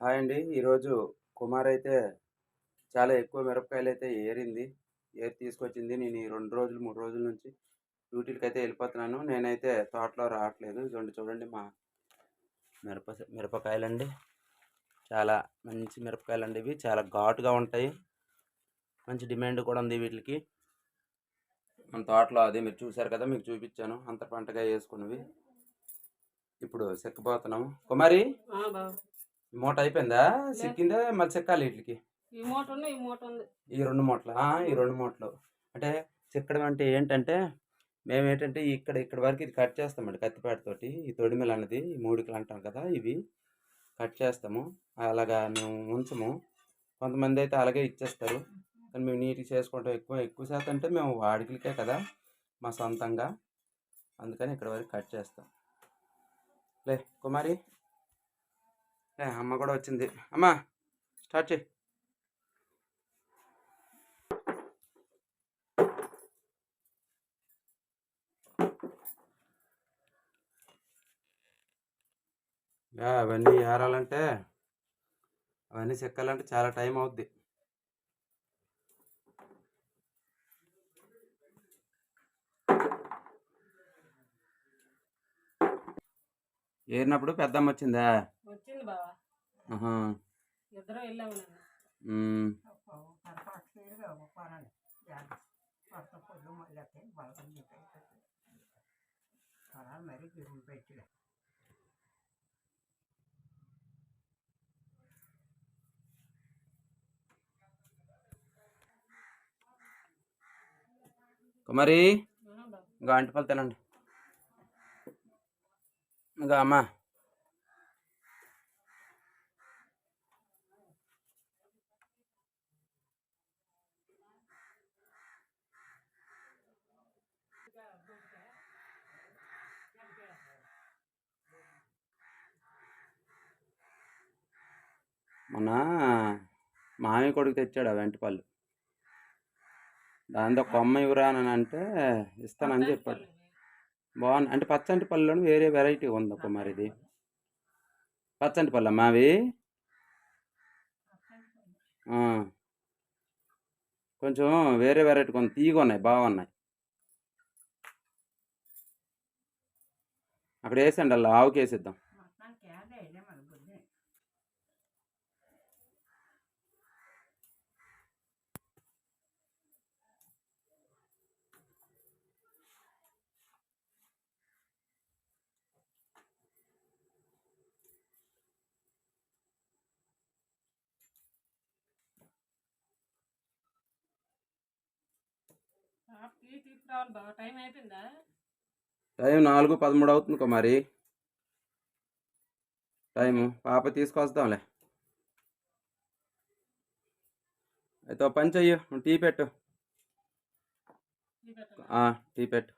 Hi అండి. ఈరోజు కుమార్ అయితే చాలా ఎక్కువ మిరపకాయలు అయితే ఏరింది. ఏరి తీసుకొచ్చింది. నేను ఈ రెండు రోజులు మూడు రోజుల నుంచి డ్యూటీలకి అయితే వెళ్ళిపోతున్నాను. నేనైతే తోటలో రావట్లేదు. ఇదండి చూడండి మా మిరప మిరపకాయలండి. చాలా మంచి మిరపకాయలు అండి ఇవి. చాలా ఘాటుగా ఉంటాయి. మంచి డిమాండ్ కూడా ఉంది వీటికి. మన తోటలో అదే మీరు చూశారు కదా మీకు చూపించాను. అంత పంటగా వేసుకున్నవి. ఇప్పుడు చెక్కబోతున్నాము కుమారి! మూట అయిపోయిందా? సిక్కిందా? మళ్ళీ చెక్కాలి వీటికి? ఈ మూట ఉంది ఈ మూట ఉంది ఈ రెండు మూటలు? ఈ రెండు మూటలు. అంటే చెక్కడం అంటే ఏంటంటే మేము ఏంటంటే ఇక్కడ ఇక్కడ వరకు ఇది కట్ చేస్తామండి కత్తిపేటతోటి ఈ తొడిమెలు అన్నది ఈ మూడికలు అంటాం కదా ఇవి. కట్ చేస్తాము. అలాగా మేము ఉంచము. కొంతమంది అయితే అలాగే ఇచ్చేస్తారు. కానీ మేము నీట్గా చేసుకుంటాం ఎక్కువ. ఎక్కువ శాతం అంటే మేము వాడికలకే కదా మా సొంతంగా. అందుకని ఇక్కడ వరకు కట్ చేస్తాం. లే కుమారి అమ్మ కూడా వచ్చింది. అమ్మా స్టార్ట్ చేయి. అవన్నీ ఏరాలంటే అవన్నీ చెక్కాలంటే చాలా టైం అవుద్ది. ఏరినప్పుడు పెద్దమ్మ వచ్చిందా? ఇద్దరం వెళ్ళాము నేను ఉమ్. మరి పెట్టిలే. కుమారి ఇంకా అంటిపళ్ళు తినండి. ఇంకా అమ్మా. మొన్న మామయ్య కొడుకు తెచ్చాడు ఆ వెంటపళ్ళు దాంతో కొమ్మ ఇవ్వరా అని అంటే ఇస్తానని చెప్పాడు. బాగుంది అంటే పచ్చంటి పళ్ళలోని వేరే వెరైటీ ఉంది ఒక మరి ఇది. పచ్చంటి పళ్ళ మావి. కొంచెం వేరే వెరైటీ కొంత తీగ ఉన్నాయి బాగున్నాయి అక్కడ వేసండి అలా ఆవుకి వేసిద్దాం తీసుకురావాలి బావ టైం అయిపోయిందా? టైం నాలుగు పదమూడు అవుతుంది కుమారి టైము పాప తీసుకొస్తాంలే. అయితే పని చెయ్యు నువ్వు టీ పెట్టు. టీ పెట్టాలా? ఆ, టీ పెట్టు.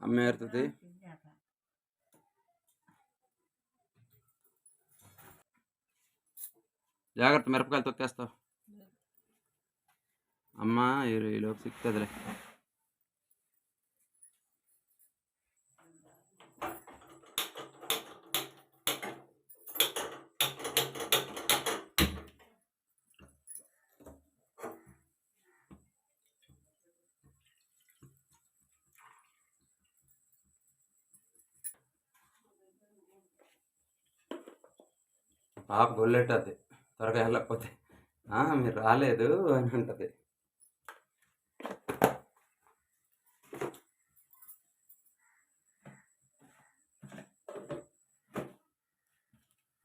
అమ్మ ఏరుతుంది జాగ్రత్త మిరపకాయలు తొక్కేస్తావు. అమ్మ ఈ- ఈలోపు సిక్కుతుందిలే పాప గొల్లెట్టద్ది త్వరగా వెళ్ళకపోతే. "ఆ, మీరు రాలేదు అని అంటది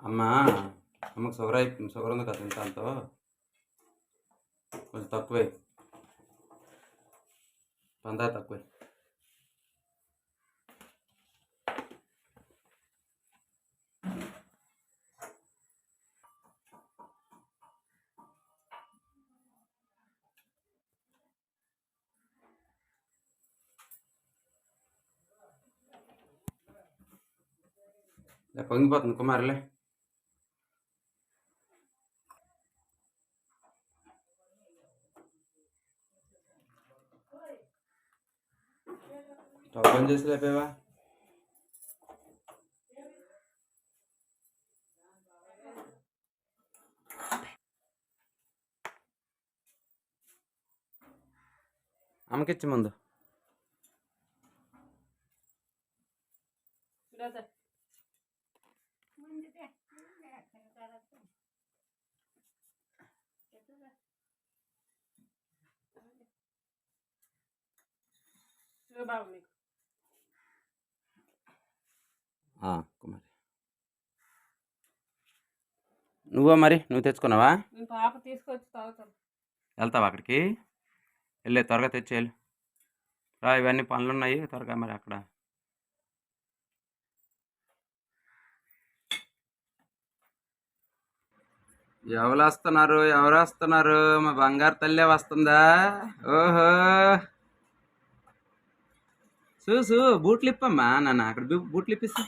అమ్మ అమ్మకు షుగర్ అయిపోయింది షుగర్ ఉంది కదా ఇంతంతో కొంచెం తక్కువే పందా తక్కువే లే, పొంగిపోతుంది కుమారులే Quando se le pega? আমাকে ইচ্ছে মন্দ বাবা కుమారి నువ్వో మరి నువ్వు తెచ్చుకున్నావా? నేను పాప తీసుకొచ్చి తాగుతాను. వెళ్తావా అక్కడికి? వెళ్ళే త్వరగా తెచ్చేయాలి రా ఇవన్నీ పనులు ఉన్నాయి త్వరగా మరి అక్కడ. ఎవరు వస్తున్నారు ఎవరు వస్తున్నారు? మా బంగారు తల్లే వస్తుందా? ఓహో. చూసు బూట్లు ఇప్పమ్మా నాన్న అక్కడ బూట్లు ఇప్పిస్తా.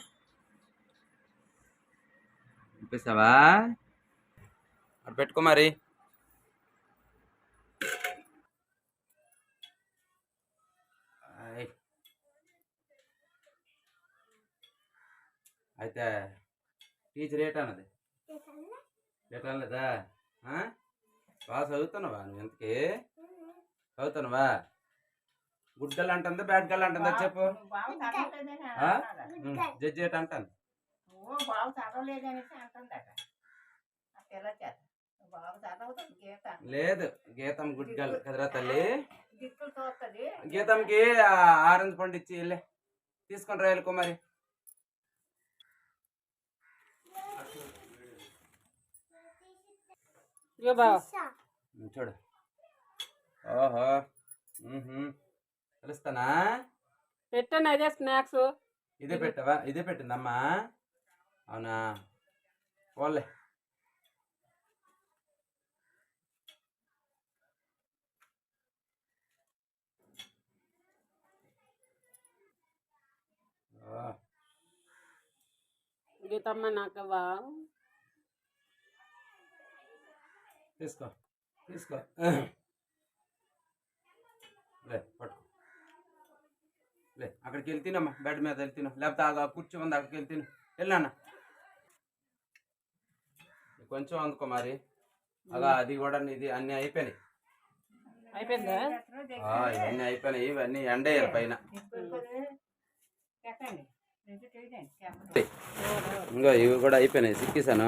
ఇప్పిస్తావా అక్కడ పెట్టుకో మరి. అయితే టీచర్ ఏట అన్నది ఏట అనలేదా ఆ? బాగా చదువుతున్నావా నువ్వు ఎంతకి చదువుతున్నావా? గుడ్ గల్ అంటుందా బ్యాడ్ గల్ అంటుందా చెప్పు. జడ్జి ఏట అంటాను బాబు చదవలేదనేసి అంటుందట. ఆ పిల్ల చేత బాబు చదవుతుంది గీత. లేదు గీతం గుడ్ గల్ కదరా తల్లి. దిక్కులు చూస్తుంది గీతంకి ఆ ఆరెంజ్ పండు ఇచ్చి వెళ్ళే. తీసుకొని రాయాలి కుమారి. ఇగో బావ. ఉమ్, చూడు. ఓహో. తెలుస్తానా? పెట్టండి అదే స్నాక్స్. ఇదే పెట్టవా? ఇదే పెట్టిందమ్మా. అవునా? పోలే ఆ, గీతమ్మ నాకు బా తీసుకో తీసుకో. లే పట్టుకో. లే అక్కడికి వెళ్ళి తినమ్మా బెడ్ మీద వెళ్ళి తిను. లేకపోతే ఆ కుర్చీ ఉంది అక్కడికి వెళ్ళి తిను వెళ్ళాన్న కొంచెం అందుకో మరి. అలా అది కూడా ఇది అన్నీ అయిపోయినాయి. అయిపోయిందా? ఆ, ఇవన్నీ అయిపోయినాయి. ఇవన్నీ ఎండేయాలి పైన. ఇంకా ఇవి కూడా అయిపోయినాయి. సిక్కిసాను.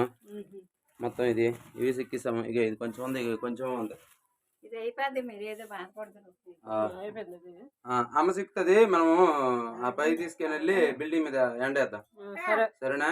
మొత్తం ఇది. ఇవి సిక్కిసాము. ఇక ఇది కొంచెం ఉంది. ఇక కొంచెం ఉంది. ఇది అయిపోద్ది మీరు ఏదో బాధపడుతున్నారు ఆ, అయిపోయింది ఇది. ఆ, అమ్మ సిక్కుతుంది. మనము ఆ పైకి తీసుకెళ్ళి వెళ్ళి బిల్డింగ్ మీద ఎండేద్దాం. సరేనా?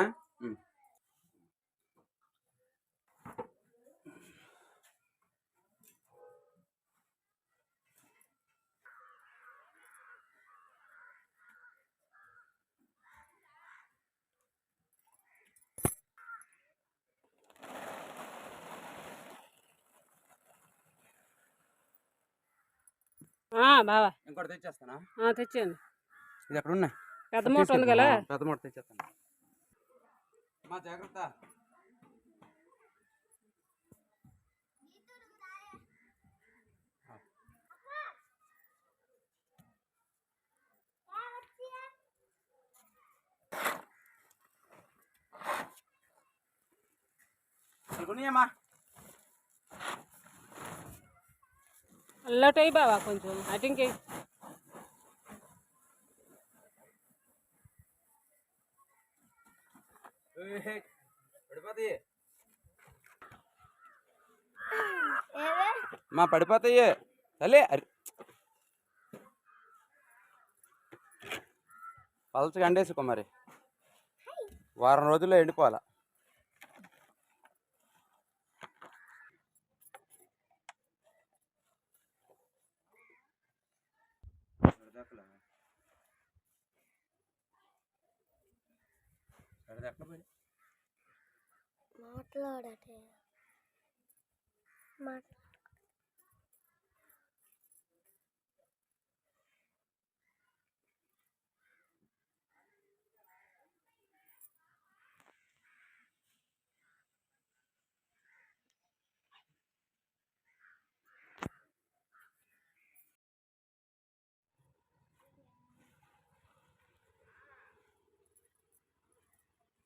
బావా. ఇంకోటి తెచ్చేస్తానా? ఆ, తెచ్చేయండి. ఇది అక్కడ ఉన్నాయి? పెద్ద మూట ఉంది కదా. పెద్ద మూట తెచ్చేస్తాను. మా జాగ్రత్త. అనుకున్నాయమ్మా అల్లటి బావా కొంచెం. అటు ఇంకే పడిపోతాయి మా పడిపోతాయి. తల్లి పలచగా అండేసుకో మరి. వారం రోజుల్లో ఎండిపోవాలా. మాట్లాడటే. మాట్లా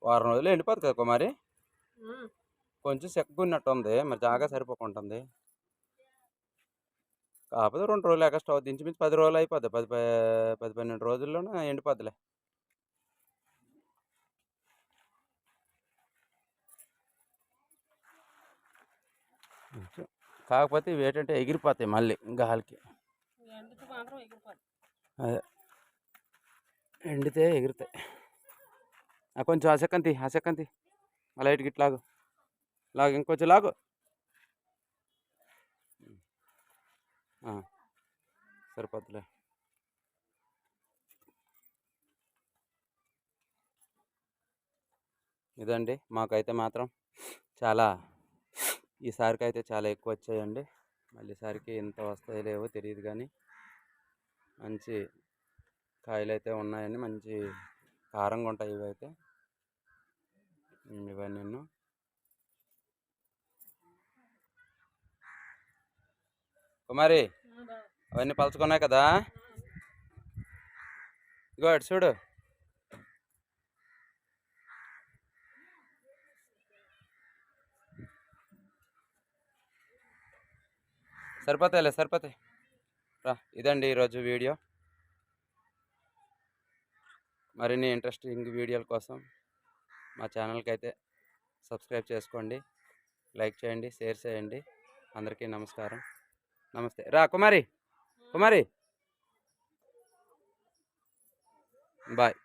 వారం రోజులు ఎండిపోతుంది కదా కుమారి? కొంచెం చెక్కున్నట్టు ఉంది మరి జాగా సరిపోకుంటుంది. కాకపోతే రెండు రోజులు ఎక్స్ట్రా అవుద్ది. ఇంచుమించు పది రోజులు అయిపోద్ది. పది పది పన్నెండు రోజుల్లోనే ఎండిపోద్దిలే. కాకపోతే ఇవి ఏంటంటే ఎగిరిపోతాయి మళ్ళీ గాలికి. అదే. ఎండితే ఎగురుతాయి. కొంచెం అసెకంతి అసెకంతి ఆ లైట్కి ఇట్లా లాగు ఇంకొంచెం లాగు. ఆ, సరిపోద్దులే. ఇదండి. మాకైతే మాత్రం చాలా ఈసారికి అయితే చాలా ఎక్కువ వచ్చాయండి మళ్ళీసారికి ఎంత వస్తాయో లేవో తెలియదు కానీ మంచి కాయలు అయితే ఉన్నాయండి. మంచి కారంగా ఉంటాయి ఇవి అయితే ఇవన్నీ కుమారి అవన్నీ పలుచుకున్నాయి కదా? ఇగో అటు చూడు. సరిపోతాయిలే సరిపోతాయి. రా ఇదండి ఈరోజు వీడియో. మరిన్ని ఇంట్రెస్టింగ్ వీడియోల కోసం మా ఛానల్కి అయితే సబ్స్క్రైబ్ చేసుకోండి లైక్ చేయండి షేర్ చేయండి. అందరికీ నమస్కారం. నమస్తే. రా కుమారి. కుమారి. బాయ్.